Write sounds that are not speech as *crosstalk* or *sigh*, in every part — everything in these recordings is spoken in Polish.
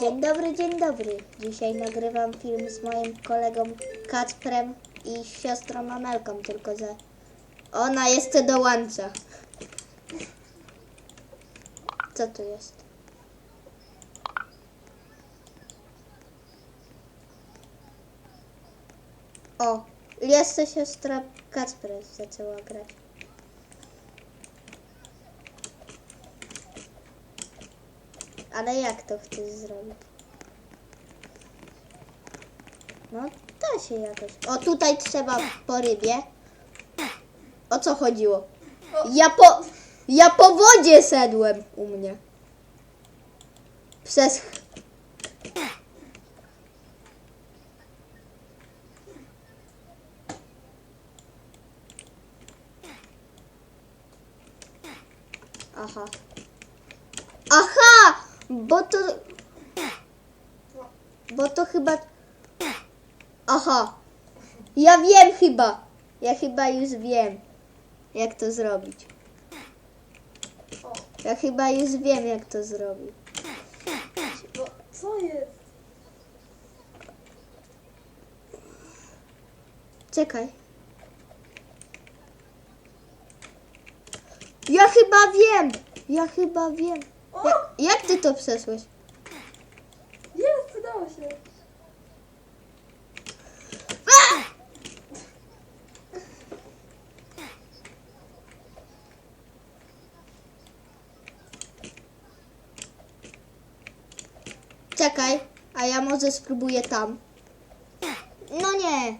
Dzień dobry, dzień dobry. Dzisiaj nagrywam film z moim kolegą Kacprem i siostrą Amelką, tylko że ona jeszcze dołącza. Co tu jest? O, jeszcze siostra Kacpra zaczęła grać. Ale jak to chcesz zrobić? No, da się jakoś. O, tutaj trzeba po rybie. O co chodziło? Ja po, ja po wodzie sedłem u mnie. Przez... Aha. Bo to... Bo to chyba... Aha. Ja wiem chyba. Ja chyba już wiem, jak to zrobić. Ja chyba już wiem, jak to zrobić. no co jest? Czekaj. Ja chyba wiem. Ja chyba wiem. Jak ty to przeszłeś? jest, udało się. Czekaj, a ja może spróbuję tam. No nie.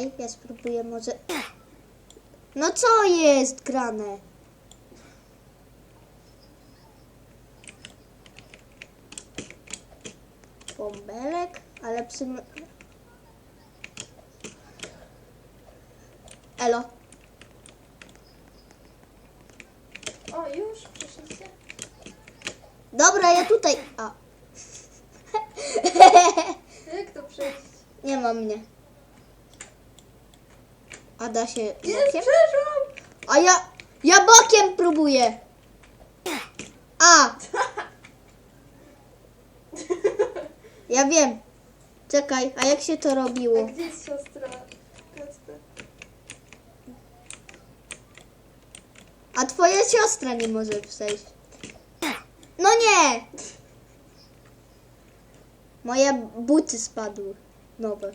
Czekaj, ja spróbuję może. *clears throat* No co jest grane? bąbelek, ale przy... Elo. O, już przyszliście? Dobra, ja tutaj... A. *laughs* Jak to przejść? Nie ma mnie. A da się bokiem? przeszłam! A ja... Ja bokiem próbuję. A, *laughs* ja wiem. Czekaj, a jak się to A robiło? gdzie jest siostra Kacper? A twoja siostra nie może przejść. No nie! *laughs* Moje buty spadły. Nowe.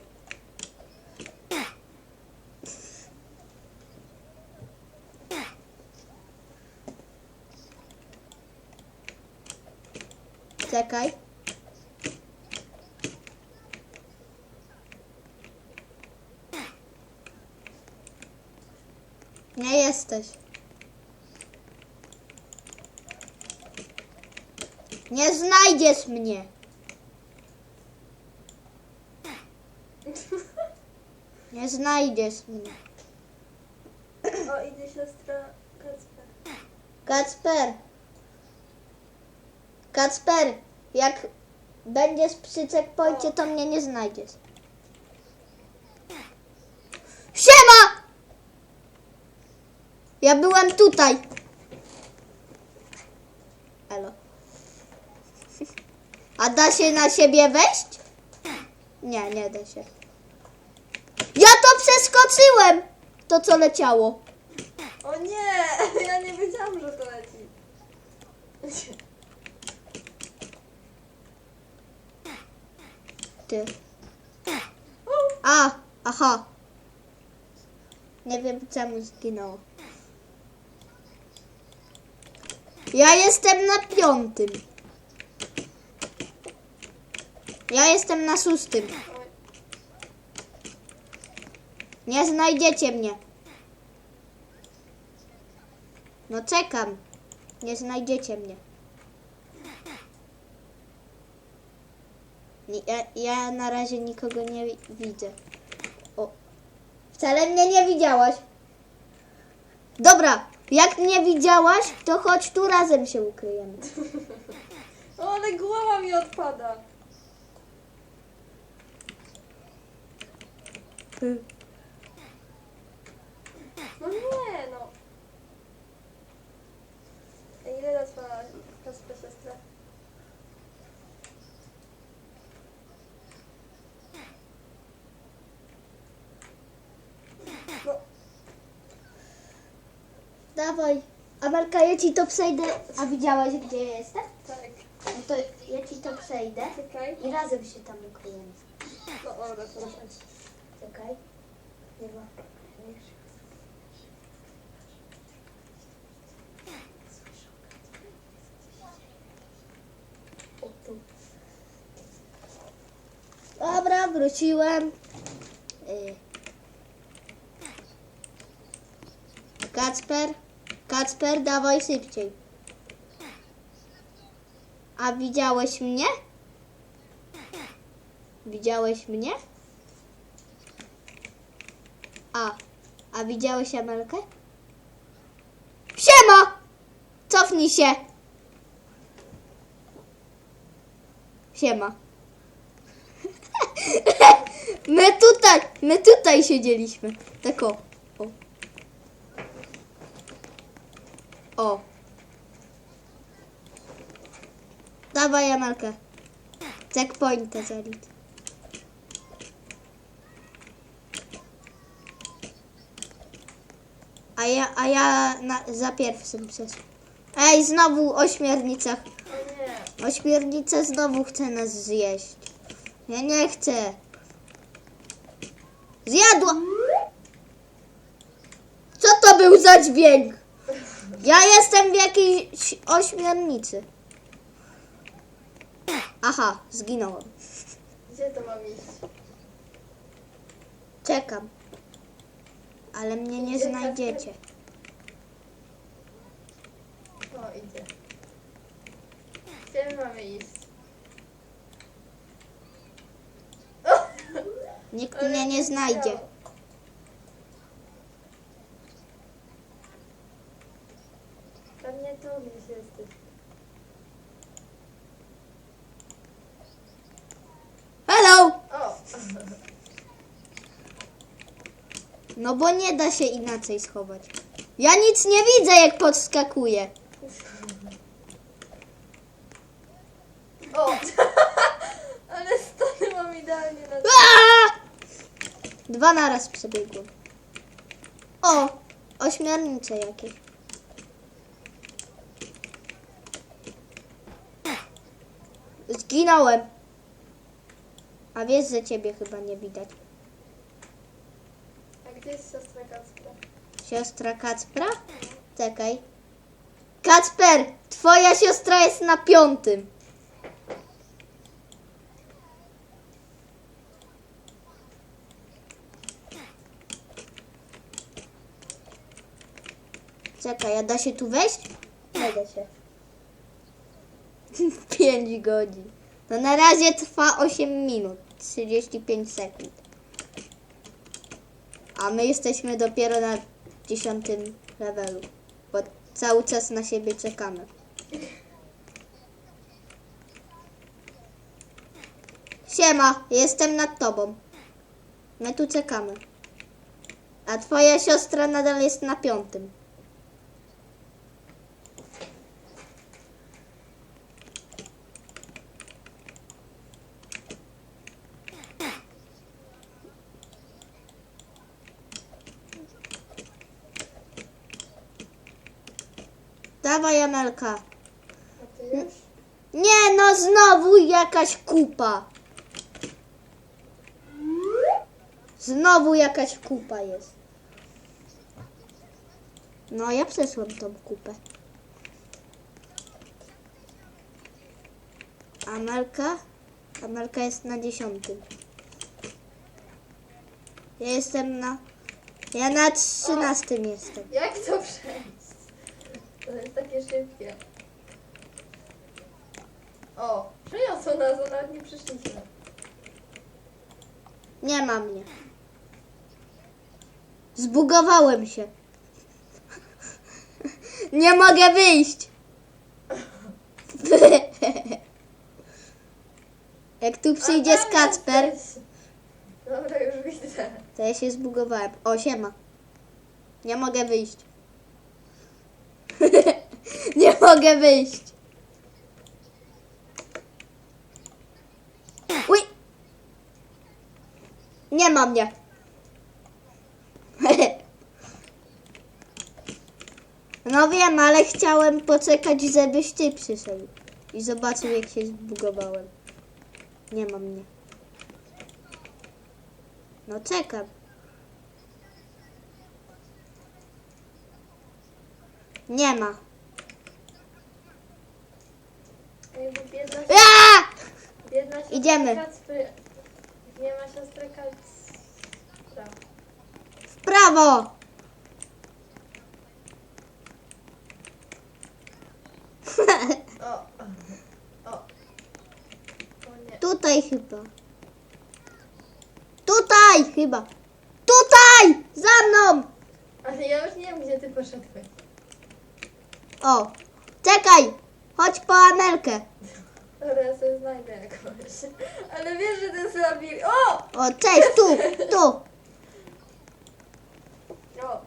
Czekaj. Nie jesteś. Nie znajdziesz mnie. Nie znajdziesz mnie. O, idzie siostra Kacper. Kacper. Kacper, jak będziesz przy checkpoincie, to mnie nie znajdziesz. Siema! Ja byłem tutaj. Elo. *laughs* A da się na siebie wejść? Nie, nie da się. Ja to przeskoczyłem! To co leciało. O nie! *laughs* Ja nie wiedziałam, że to leci. *laughs* Ty. A, aha. Nie wiem czemu zginęło. Ja jestem na piątym. Ja jestem na szóstym. Nie znajdziecie mnie. No czekam. Nie znajdziecie mnie. Ja, ja na razie nikogo nie wi- widzę. O. Wcale mnie nie widziałaś. Dobra, Jak nie widziałaś, to chodź tu razem się ukryjemy. *laughs* O, ale głowa mi odpada. No nie, no. Ej, Ile lat ma Kasper siostra? No, Dawaj. Amelka, ja ci to przejdę. A widziałaś, gdzie ja jestem? tak. No to ja ci to przejdę Czekaj. i razem się tam ukryjemy. No, dobra, to czekaj. Nie ma. O, tu. Dobra, wróciłem. Y. Kacper, Kacper, dawaj szybciej. A widziałeś mnie? Widziałeś mnie? A, a widziałeś Amelkę? Siema! Cofnij się. Siema. *laughs* My tutaj, my tutaj siedzieliśmy. Tak o. O. Dawaj Amelkę. Checkpointa zalicz. A ja, a ja na, za pierwszym przeszłam. Ej, znowu o śmiernicach. Ośmiornica znowu chce nas zjeść. Ja nie chcę. Zjadła! Co to był za dźwięk? Ja jestem w jakiejś ośmiornicy. Aha, zginąłem. Gdzie to mam iść? Czekam. Ale mnie nie Gdzie znajdziecie. O, idzie. Gdzie my mamy iść? Nikt Ale mnie nie znajdzie. Tu gdzieś jesteś. Hello! O! *laughs* No bo nie da się inaczej schować. Ja nic nie widzę jak podskakuję. O! *laughs* Ale stany mam idealnie na Aaa! Dwa naraz przebiegłem. O! Ośmiornice jakieś. Zginąłem. A wiesz, że ciebie chyba nie widać. A gdzie jest siostra Kacpra? Siostra Kacpra? Czekaj. Kacper! Twoja siostra jest na piątym. Czekaj, a da się tu wejść? Nie da się. 5 godzin. No na razie trwa 8 minut. 35 sekund. A my jesteśmy dopiero na 10 levelu. Bo cały czas na siebie czekamy. Siema, jestem nad tobą. My tu czekamy. A twoja siostra nadal jest na piątym. Dawaj, Amelka. A ty już? Nie, no znowu jakaś kupa. Znowu jakaś kupa jest. No, ja przeszłam tą kupę. Amelka? Amelka jest na dziesiątym. Ja jestem na... Ja na trzynastym jestem. Jak to przejść? To jest takie szybkie. O, przyniosło nas, a nawet nie przyszliśmy. Nie ma mnie. Zbugowałem się. Nie mogę wyjść. Jak tu przyjdzie z Kacper. Dobra, już widzę. to ja się zbugowałem. O, siema. Nie mogę wyjść. *laughs* Nie mogę wyjść. Uj! Nie ma mnie. *laughs* No wiem, ale chciałem poczekać, żebyś ty przyszedł. I zobaczył, jak się zbugowałem. Nie ma mnie. No czekam. Nie ma. Biedna, Aaa! biedna siostra Idziemy. Kacpry. Nie ma siostry Kacpra. W prawo! O. O. O nie. Tutaj chyba. Tutaj chyba. Tutaj! Za mną! Ale ja już nie wiem, gdzie ty poszedłeś. O, czekaj! Chodź po Anelkę. Dobra, ja znajdę jakąś. Ale wiesz, że to jest labirynt. O! O, cześć, tu, tu. O!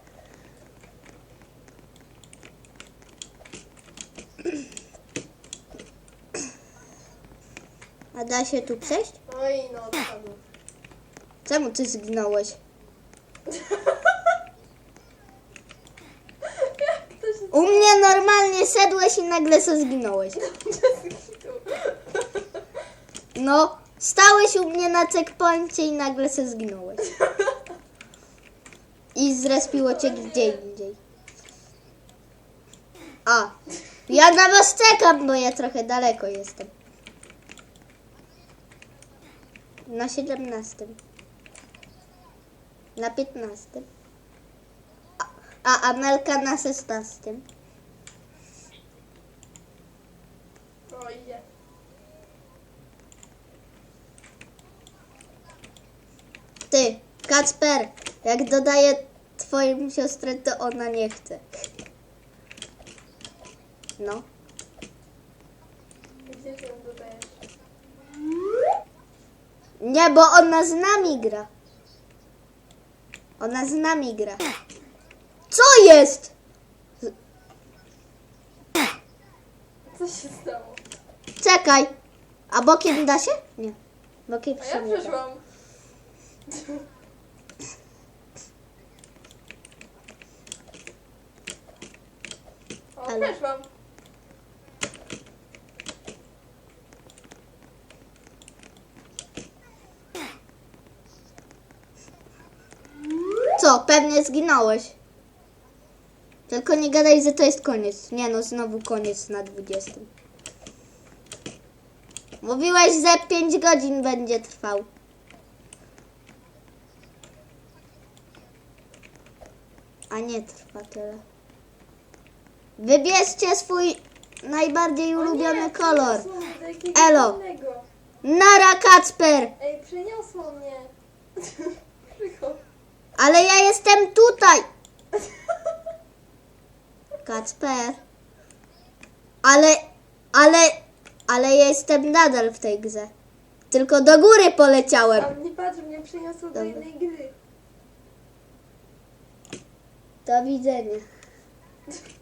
A da się tu przejść? Oj, no odpadł. Czemu ty zginąłeś? *laughs* Jak to się U mnie normalnie szedłeś i nagle se zginąłeś. No, stałeś u mnie na checkpoincie i nagle se zginąłeś. I zrespiło cię gdzie indziej. A, ja na was czekam, bo ja trochę daleko jestem. Na 17. Na 15. A, Amelka na 16. O, idzie. Ty, Kacper, jak dodaję twoją siostrę, to ona nie chce. No. Gdzie ty ją dodajesz? Nie, bo ona z nami gra. Ona z nami gra. Co jest? Co się stało? Czekaj. A bokiem da się? Nie. Bokiem A się ja nie da. przeszłam. O, Ale- przeszłam. Co? Pewnie zginąłeś. Tylko nie gadaj, że to jest koniec. Nie no, znowu koniec na 20. Mówiłeś, że 5 godzin będzie trwał. A nie trwa tyle. Wybierzcie swój najbardziej ulubiony nie, kolor. Elo. innego. Nara Kacper! Ej, przyniosło mnie. *laughs* Ale ja jestem tutaj! *laughs* Kacper. Ale, ale, ale ja jestem nadal w tej grze. Tylko do góry poleciałem. A mnie patrz, mnie przyniosło do Dobra. innej gry. Do widzenia. *laughs*